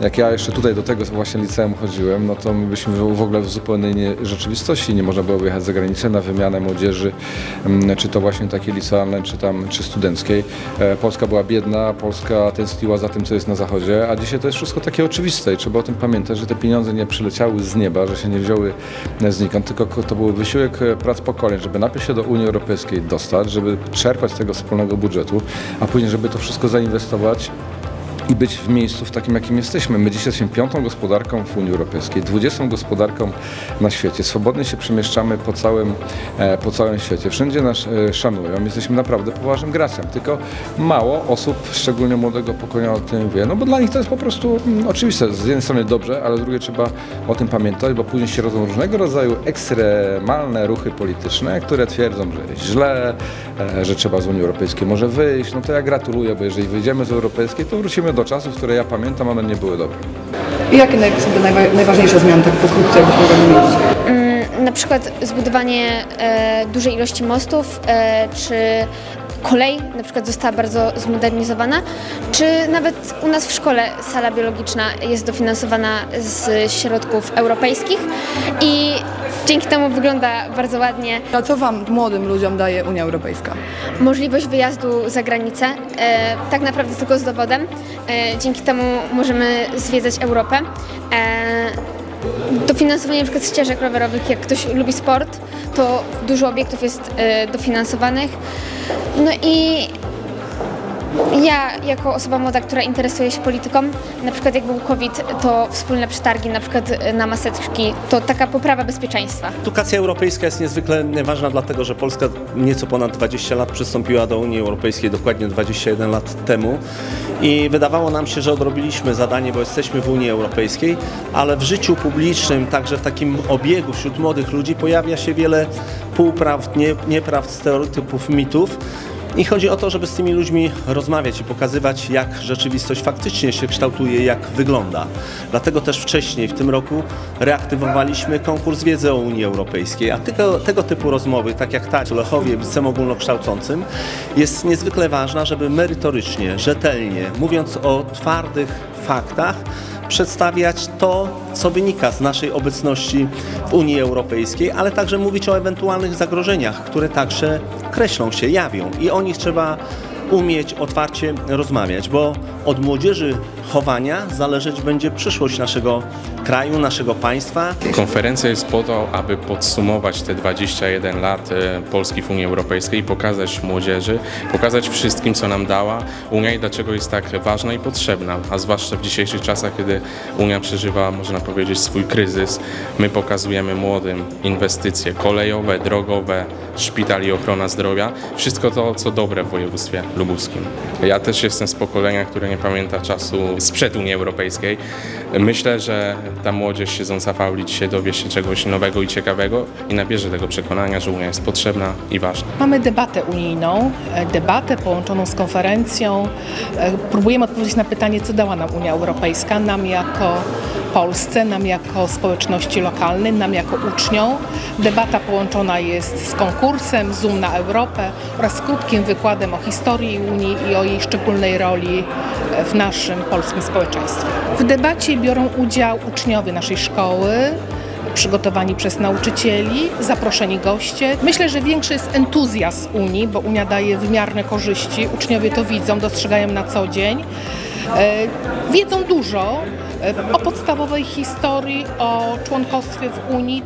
jak ja jeszcze tutaj do tego właśnie liceum chodziłem, no to my byliśmy w ogóle w zupełnej nie- rzeczywistości. Nie można było wyjechać za granicę na wymianę młodzieży, mm, czy to właśnie takiej licealnej, czy tam, czy studenckiej. E, Polska była biedna, Polska tęskniła za tym, co jest na zachodzie, a dzisiaj to jest wszystko takie oczywiste i trzeba o tym pamiętać, że te pieniądze nie przyleciały z nieba, że się nie wzięły znikąd, tylko ko- to był wysiłek e, prac pokoleń, żeby najpierw się do Unii Europejskiej dostać, żeby czerpać z tego wspólnego budżetu, a później, żeby to wszystko zainwestować i być w miejscu w takim, jakim jesteśmy. My dzisiaj jesteśmy piątą gospodarką w Unii Europejskiej, dwudziestą gospodarką na świecie. Swobodnie się przemieszczamy po całym, e, po całym świecie. Wszędzie nas e, szanują. Jesteśmy naprawdę poważnym graczem. Tylko mało osób, szczególnie młodego pokolenia o tym wie. No bo dla nich to jest po prostu mm, oczywiste. Z jednej strony dobrze, ale z drugiej trzeba o tym pamiętać, bo później się rodzą różnego rodzaju ekstremalne ruchy polityczne, które twierdzą, że jest źle, e, że trzeba z Unii Europejskiej może wyjść. No to ja gratuluję, bo jeżeli wyjdziemy z Europejskiej, to wrócimy do czasów, które ja pamiętam, one nie były dobre. I jakie naj- są te najwa- najważniejsze zmiany, tak pokrótce, jakbyśmy mogli wymienić? Mm, Na przykład zbudowanie e, dużej ilości mostów, e, czy kolej na przykład została bardzo zmodernizowana, czy nawet u nas w szkole sala biologiczna jest dofinansowana z środków europejskich i dzięki temu wygląda bardzo ładnie. A co Wam, młodym ludziom, daje Unia Europejska? Możliwość wyjazdu za granicę, e, tak naprawdę tylko z dowodem. E, dzięki temu możemy zwiedzać Europę. E, dofinansowanie na przykład ścieżek rowerowych, jak ktoś lubi sport, to dużo obiektów jest e, dofinansowanych. No i ja, jako osoba młoda, która interesuje się polityką, na przykład jak był COVID, to wspólne przetargi, na przykład e, na maseczki, to taka poprawa bezpieczeństwa. Edukacja europejska jest niezwykle ważna, dlatego że Polska nieco ponad 20 lat przystąpiła do Unii Europejskiej, dokładnie 21 lat temu. I wydawało nam się, że odrobiliśmy zadanie, bo jesteśmy w Unii Europejskiej, ale w życiu publicznym, także w takim obiegu wśród młodych ludzi pojawia się wiele półprawd, nie, nieprawd, stereotypów, mitów. I chodzi o to, żeby z tymi ludźmi rozmawiać i pokazywać, jak rzeczywistość faktycznie się kształtuje, jak wygląda. Dlatego też wcześniej w tym roku reaktywowaliśmy konkurs wiedzy o Unii Europejskiej, a tego, tego typu rozmowy, tak jak ta Lechowie, w licem ogólnokształcącym, jest niezwykle ważna, żeby merytorycznie, rzetelnie, mówiąc o twardych faktach, przedstawiać to, co wynika z naszej obecności w Unii Europejskiej, ale także mówić o ewentualnych zagrożeniach, które także kreślą się, jawią. I o nich trzeba umieć otwarcie rozmawiać, bo od młodzieży chowania zależeć będzie przyszłość naszego kraju, naszego państwa. Konferencja jest po to, aby podsumować te 21 lat e, Polski w Unii Europejskiej, pokazać młodzieży, pokazać wszystkim, co nam dała Unia i dlaczego jest tak ważna i potrzebna, a zwłaszcza w dzisiejszych czasach, kiedy Unia przeżywa, można powiedzieć, swój kryzys. My pokazujemy młodym inwestycje kolejowe, drogowe, szpital i ochrona zdrowia, wszystko to, co dobre w województwie lubuskim. Ja też jestem z pokolenia, które nie pamięta czasu sprzed Unii Europejskiej. Myślę, że ta młodzież siedząca w auli się dowie się czegoś nowego i ciekawego i nabierze tego przekonania, że Unia jest potrzebna i ważna. Mamy debatę unijną, e, debatę połączoną z konferencją. E, Próbujemy odpowiedzieć na pytanie, co dała nam Unia Europejska, nam jako Polsce, nam jako społeczności lokalnej, nam jako uczniom. Debata połączona jest z konkursem Zoom na Europę oraz krótkim wykładem o historii Unii i o jej szczególnej roli w naszym polskim społeczeństwie. W debacie biorą udział uczniowie naszej szkoły, przygotowani przez nauczycieli, zaproszeni goście. Myślę, że większy jest entuzjazm Unii, bo Unia daje wymiarne korzyści. Uczniowie to widzą, dostrzegają na co dzień. E, Wiedzą dużo o podstawowej historii, o członkostwie w Unii.